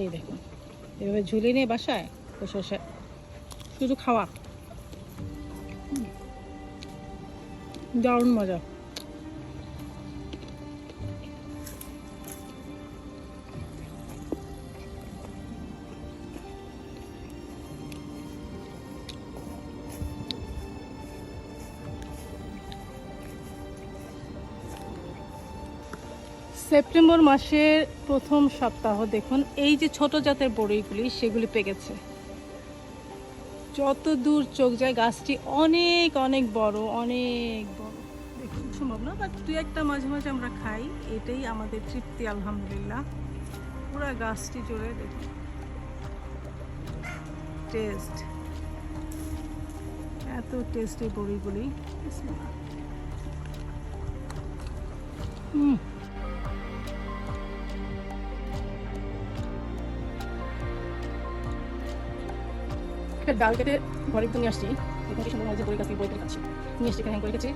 এই দেখুন। এভাবে ঝুলে নিয়ে বাসায় বসে বসে শুধু খাওয়া। দারুণ মজা। সেপ্টেম্বর মাসের প্রথম সপ্তাহ, দেখুন, এই যে ছোট জাতের বড়িগুলি, সেগুলি পেকেছে। যত দূর চোখ যায়, গাছটি অনেক অনেক বড় অনেক বড়। সম্ভব না বাট দু একটা মাঝে মাঝে আমরা খাই, এটাই আমাদের তৃপ্তি, আলহামদুলিল্লাহ। পুরো গাছটি জুড়ে, দেখুন। টেস্ট এত টেস্টি বড়িগুলি। হুম একটা ডাল কেটে ঘরে নিয়ে আসছি। এখানে কি সুন্দর বই করে কাছে বই খাচ্ছি নিয়ে এসে এখানে করে গেছি